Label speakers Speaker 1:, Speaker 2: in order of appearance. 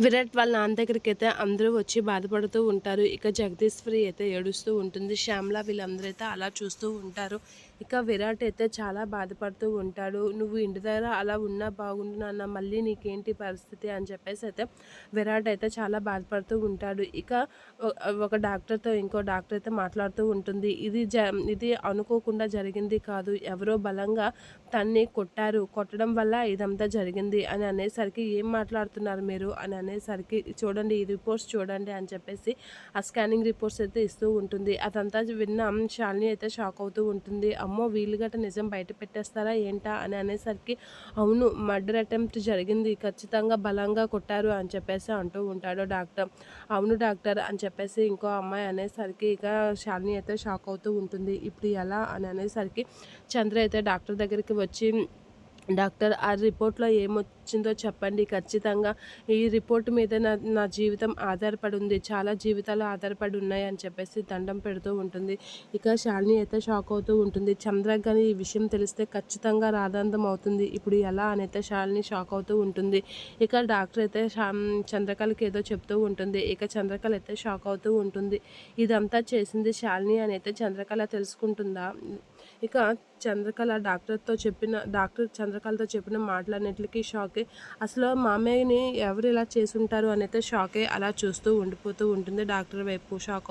Speaker 1: విరాట్ వాళ్ళ నాన్న దగ్గరికి అయితే అందరూ వచ్చి బాధపడుతూ ఉంటారు. ఇక జగదీశ్వరి అయితే ఏడుస్తూ ఉంటుంది. శ్యామల వీళ్ళందరూ అయితే అలా చూస్తూ ఉంటారు. ఇక విరాట్ అయితే చాలా బాధపడుతూ ఉంటాడు. నువ్వు ఇంటి దగ్గర అలా ఉన్నా బాగుండు నాన్న మళ్ళీ నీకేంటి పరిస్థితి? అని చెప్పేసి అయితే విరాట్ అయితే చాలా బాధపడుతూ ఉంటాడు. ఇక ఒక డాక్టర్తో ఇంకో డాక్టర్ అయితే మాట్లాడుతూ ఉంటుంది. ఇది జ ఇది అనుకోకుండా జరిగింది కాదు. ఎవరో బలంగా తన్ని కొట్టారు. కొట్టడం వల్ల ఇదంతా జరిగింది అని అనేసరికి ఏం మాట్లాడుతున్నారు మీరు? అని అనేసరికి చూడండి ఈ రిపోర్ట్స్ చూడండి అని చెప్పేసి ఆ స్కానింగ్ రిపోర్ట్స్ అయితే ఇస్తూ ఉంటుంది. అదంతా విన్న శాలిని అయితే షాక్ అవుతూ ఉంటుంది. అమ్మో వీళ్ళు గట్ట నిజం బయట పెట్టేస్తారా ఏంటా అని అనేసరికి అవును మర్డర్ అటెంప్ట్ జరిగింది ఖచ్చితంగా బలంగా కొట్టారు అని చెప్పేసి అంటూ ఉంటాడు డాక్టర్. అవును డాక్టర్ అని చెప్పేసి ఇంకో అమ్మాయి అనేసరికి ఇక శాలిని అయితే షాక్ అవుతూ ఉంటుంది. ఇప్పుడు ఎలా అని అనేసరికి చంద్ర అయితే డాక్టర్ దగ్గరికి వచ్చి డాక్టర్ ఆ రిపోర్ట్లో ఏమొచ్చిందో చెప్పండి. ఖచ్చితంగా ఈ రిపోర్ట్ మీద నా నా జీవితం ఆధారపడి ఉంది చాలా జీవితాలు ఆధారపడి ఉన్నాయి అని చెప్పేసి దండం పెడుతూ ఉంటుంది. ఇక శాలిని అయితే షాక్ అవుతూ ఉంటుంది. చంద్రకి కానీ ఈ విషయం తెలిస్తే ఖచ్చితంగా రాధాంతం అవుతుంది. ఇప్పుడు ఎలా అని అయితే శాలిని షాక్ అవుతూ ఉంటుంది. ఇక డాక్టర్ అయితే చంద్రకళకి ఏదో చెప్తూ ఉంటుంది. ఇక చంద్రకళ అయితే షాక్ అవుతూ ఉంటుంది. ఇదంతా చేసింది శాలిని అని అయితే చంద్రకళ తెలుసుకుంటుందా? ఇక చంద్రకళ డాక్టర్తో చెప్పిన డాక్టర్ చంద్రకళతో చెప్పిన మాటలన్నిటికీ షాకే. అసలు మామయ్యని ఎవరు ఇలా చేసుంటారు అనేది షాకే అలా చూస్తూ ఉండిపోతూ ఉంటుంది. డాక్టర్ వైపు షాక్ అవుతూ